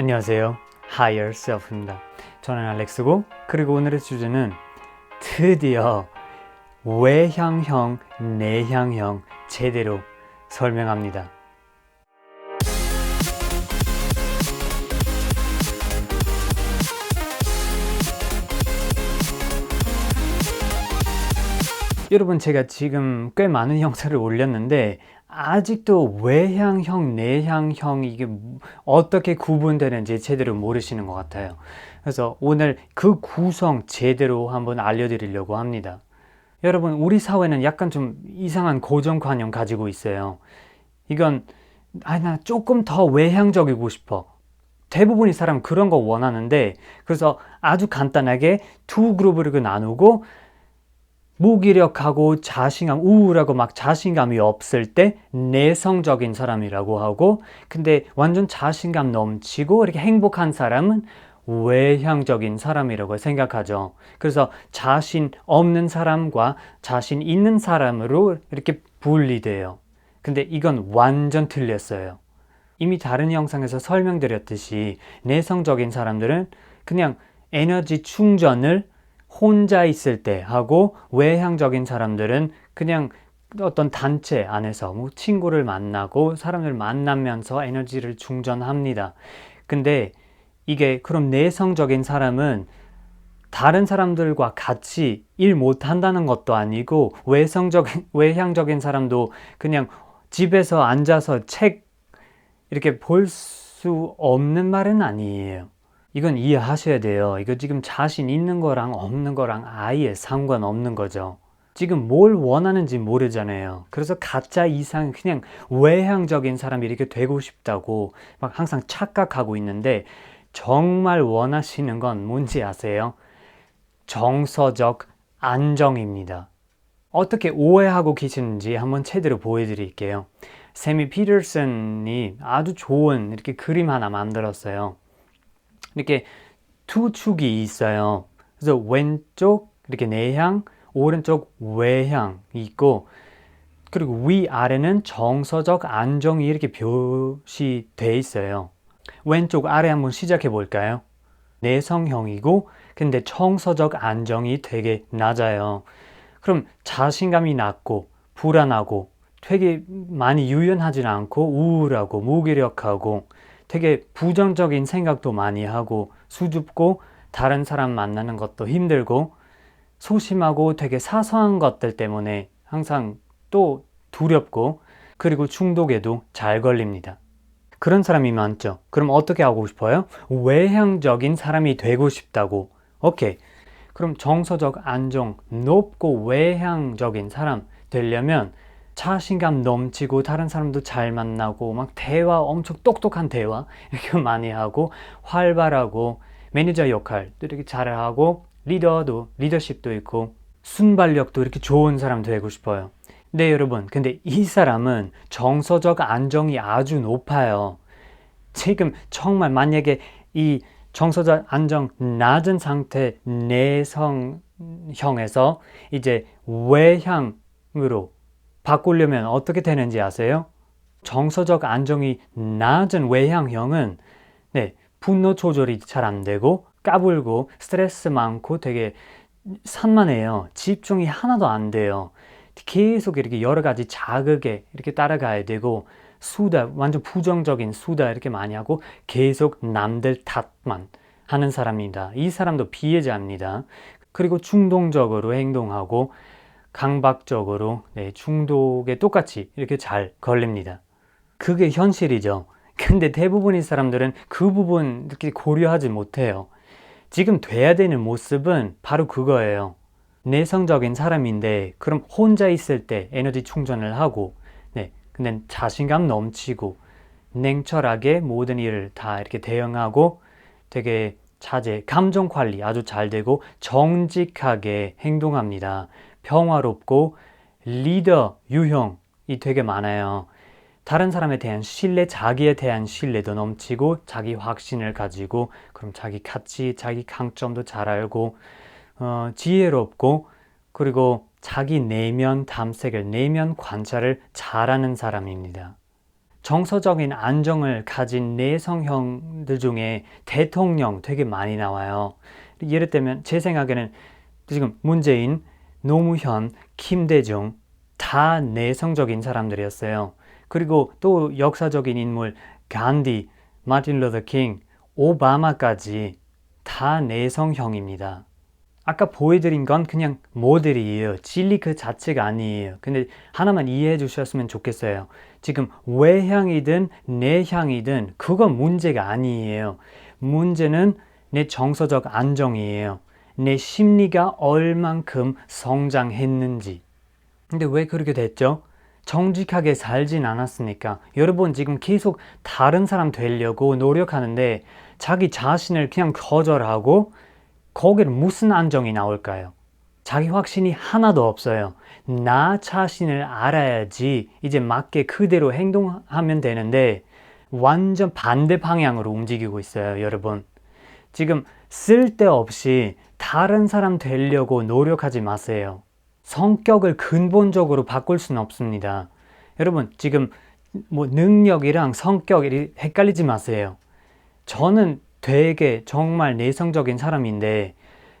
안녕하세요. Higher Self입니다. 저는 알렉스고 그리고 오늘의 주제는 드디어 외향형, 내향형 제대로 설명합니다. 여러분 제가 지금 꽤 많은 영상을 올렸는데 아직도 외향형, 내향형 이게 어떻게 구분되는지 제대로 모르시는 것 같아요. 그래서 오늘 그 구성 제대로 한번 알려드리려고 합니다. 여러분 우리 사회는 약간 좀 이상한 고정관념 가지고 있어요. 이건 아나 조금 더 외향적이고 싶어. 대부분의 사람 그런 거 원하는데 그래서 아주 간단하게 두 그룹으로 나누고 무기력하고 자신감, 우울하고 막 자신감이 없을 때 내성적인 사람이라고 하고, 근데 완전 자신감 넘치고 이렇게 행복한 사람은 외향적인 사람이라고 생각하죠. 그래서 자신 없는 사람과 자신 있는 사람으로 이렇게 분리돼요. 근데 이건 완전 틀렸어요. 이미 다른 영상에서 설명드렸듯이 내성적인 사람들은 그냥 에너지 충전을 혼자 있을 때 하고 외향적인 사람들은 그냥 어떤 단체 안에서 뭐 친구를 만나고 사람들 만나면서 에너지를 충전합니다. 근데 이게 그럼 내성적인 사람은 다른 사람들과 같이 일 못한다는 것도 아니고 외성적인 외향적인 사람도 그냥 집에서 앉아서 책 이렇게 볼 수 없는 말은 아니에요. 이건 이해하셔야 돼요. 이거 지금 자신 있는 거랑 없는 거랑 아예 상관없는 거죠. 지금 뭘 원하는지 모르잖아요. 그래서 가짜 이상 그냥 외향적인 사람이 이렇게 되고 싶다고 막 항상 착각하고 있는데 정말 원하시는 건 뭔지 아세요? 정서적 안정입니다. 어떻게 오해하고 계시는지 한번 제대로 보여드릴게요. 세미 피터슨이 아주 좋은 이렇게 그림 하나 만들었어요. 이렇게 두 축이 있어요. 그래서 왼쪽 이렇게 내향, 오른쪽 외향 있고 그리고 위아래는 정서적 안정이 이렇게 표시돼 있어요. 왼쪽 아래 한번 시작해 볼까요? 내성형이고 근데 정서적 안정이 되게 낮아요. 그럼 자신감이 낮고 불안하고 되게 많이 유연하지 않고 우울하고 무기력하고 되게 부정적인 생각도 많이 하고 수줍고 다른 사람 만나는 것도 힘들고 소심하고 되게 사소한 것들 때문에 항상 또 두렵고 그리고 중독에도 잘 걸립니다. 그런 사람이 많죠. 그럼 어떻게 하고 싶어요? 외향적인 사람이 되고 싶다고. 오케이. 그럼 정서적 안정 높고 외향적인 사람 되려면 자신감 넘치고 다른 사람도 잘 만나고 막 대화 엄청 똑똑한 대화 이렇게 많이 하고 활발하고 매니저 역할도 이렇게 잘하고 리더도 리더십도 있고 순발력도 이렇게 좋은 사람 되고 싶어요. 네 여러분 근데 이 사람은 정서적 안정이 아주 높아요. 지금 정말 만약에 이 정서적 안정 낮은 상태 내성형에서 이제 외향으로 바꾸려면 어떻게 되는지 아세요? 정서적 안정이 낮은 외향형은 네, 분노 조절이 잘 안 되고 까불고 스트레스 많고 되게 산만해요. 집중이 하나도 안 돼요. 계속 이렇게 여러 가지 자극에 이렇게 따라가야 되고 수다 완전 부정적인 수다 이렇게 많이 하고 계속 남들 탓만 하는 사람입니다. 이 사람도 피해자입니다. 그리고 충동적으로 행동하고 강박적으로 네, 중독에 똑같이 이렇게 잘 걸립니다. 그게 현실이죠. 근데 대부분의 사람들은 그 부분 이렇게 고려하지 못해요. 지금 돼야 되는 모습은 바로 그거예요. 내성적인 사람인데 그럼 혼자 있을 때 에너지 충전을 하고 네, 근데 자신감 넘치고 냉철하게 모든 일을 다 이렇게 대응하고 되게 자제, 감정 관리 아주 잘 되고 정직하게 행동합니다. 평화롭고 리더 유형이 되게 많아요. 다른 사람에 대한 신뢰, 자기에 대한 신뢰도 넘치고 자기 확신을 가지고 그럼 자기 가치, 자기 강점도 잘 알고 어, 지혜롭고 그리고 자기 내면 탐색을 내면 관찰을 잘하는 사람입니다. 정서적인 안정을 가진 내성형들 중에 대통령 되게 많이 나와요. 예를 들면 제 생각에는 지금 문재인, 노무현, 김대중 다 내성적인 사람들이었어요. 그리고 또 역사적인 인물 간디, 마틴 루더 킹, 오바마까지 다 내성형입니다. 아까 보여드린 건 그냥 모델이에요. 진리 그 자체가 아니에요. 근데 하나만 이해해 주셨으면 좋겠어요. 지금 외향이든 내향이든 그건 문제가 아니에요. 문제는 내 정서적 안정이에요. 내 심리가 얼만큼 성장했는지. 근데 왜 그렇게 됐죠? 정직하게 살진 않았으니까. 여러분 지금 계속 다른 사람 되려고 노력하는데 자기 자신을 그냥 거절하고 거기는 무슨 안정이 나올까요? 자기 확신이 하나도 없어요. 나 자신을 알아야지 이제 맞게 그대로 행동하면 되는데 완전 반대 방향으로 움직이고 있어요, 여러분. 지금 쓸데없이 다른 사람 되려고 노력하지 마세요. 성격을 근본적으로 바꿀 수는 없습니다. 여러분, 지금 뭐 능력이랑 성격이 헷갈리지 마세요. 저는 되게 정말 내성적인 사람인데,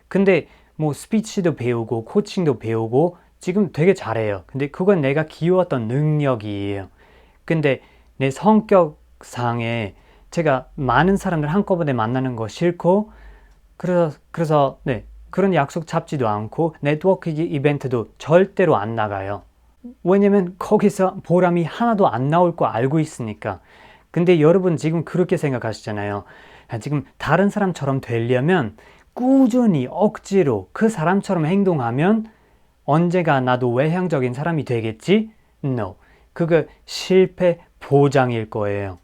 근데 뭐 스피치도 배우고 코칭도 배우고 지금 되게 잘해요. 근데 그건 내가 키웠던 능력이에요. 근데 내 성격상에 제가 많은 사람들 한꺼번에 만나는 거 싫고, 그래서, 그래서, 네, 그런 약속 잡지도 않고, 네트워크 이벤트도 절대로 안 나가요. 왜냐면 거기서 보람이 하나도 안 나올 거 알고 있으니까. 근데 여러분 지금 그렇게 생각하시잖아요. 아, 지금 다른 사람처럼 되려면 꾸준히 억지로 그 사람처럼 행동하면 언제가 나도 외향적인 사람이 되겠지? No. 그거 실패 보장일 거예요.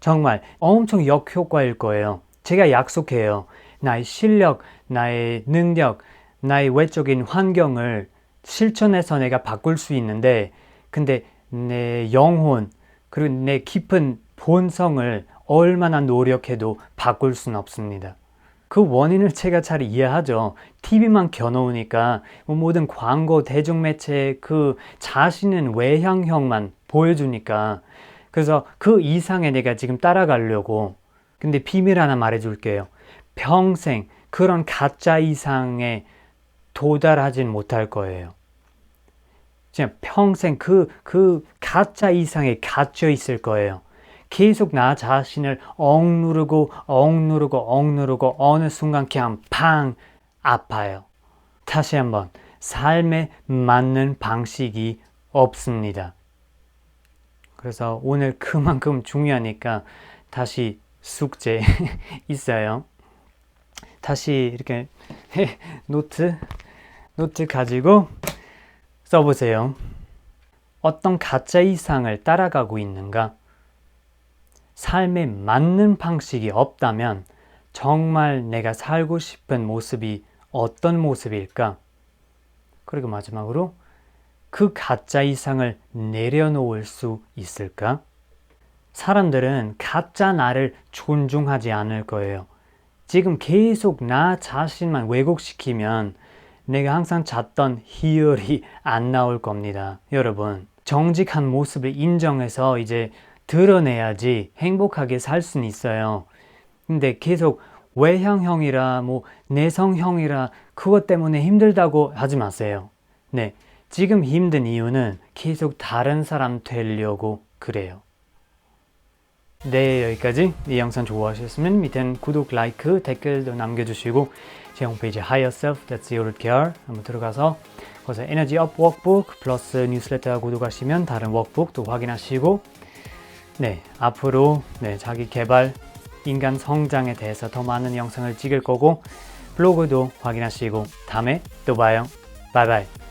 정말 엄청 역효과일 거예요. 제가 약속해요. 나의 실력, 나의 능력, 나의 외적인 환경을 실천해서 내가 바꿀 수 있는데, 근데 내 영혼, 그리고 내 깊은 본성을 얼마나 노력해도 바꿀 수는 없습니다. 그 원인을 제가 잘 이해하죠. TV만 겨놓으니까 뭐 모든 광고, 대중매체 그 자신은 외향형만 보여주니까 그래서 그 이상에 내가 지금 따라가려고 근데 비밀 하나 말해줄게요. 평생 그런 가짜 이상에 도달하진 못할 거예요. 그냥 평생 그, 그 가짜 이상에 갇혀 있을 거예요. 계속 나 자신을 억누르고 억누르고 억누르고 어느 순간 그냥 팡 아파요. 다시 한번 삶에 맞는 방식이 없습니다. 그래서 오늘 그만큼 중요하니까 다시 숙제 있어요. 다시 이렇게 노트 노트 가지고 써보세요. 어떤 가짜 이상을 따라가고 있는가? 삶에 맞는 방식이 없다면 정말 내가 살고 싶은 모습이 어떤 모습일까? 그리고 마지막으로 그 가짜 이상을 내려놓을 수 있을까? 사람들은 가짜 나를 존중하지 않을 거예요. 지금 계속 나 자신만 왜곡시키면 내가 항상 잤던 희열이 안 나올 겁니다. 여러분, 정직한 모습을 인정해서 이제 드러내야지 행복하게 살 수는 있어요. 근데 계속 외향형이라 뭐 내성형이라 그것 때문에 힘들다고 하지 마세요. 네. 지금 힘든 이유는 계속 다른 사람 되려고 그래요. 네, 여기까지 이 영상 좋아하셨으면 밑엔 구독, 라이크, 댓글도 남겨주시고 제 홈페이지 higherself.co.kr 한번 들어가서 거기서 에너지 업 워크북 플러스 뉴스레터 구독하시면 다른 워크북도 확인하시고 네, 앞으로 네, 자기 개발, 인간 성장에 대해서 더 많은 영상을 찍을 거고 블로그도 확인하시고 다음에 또 봐요. 바이바이.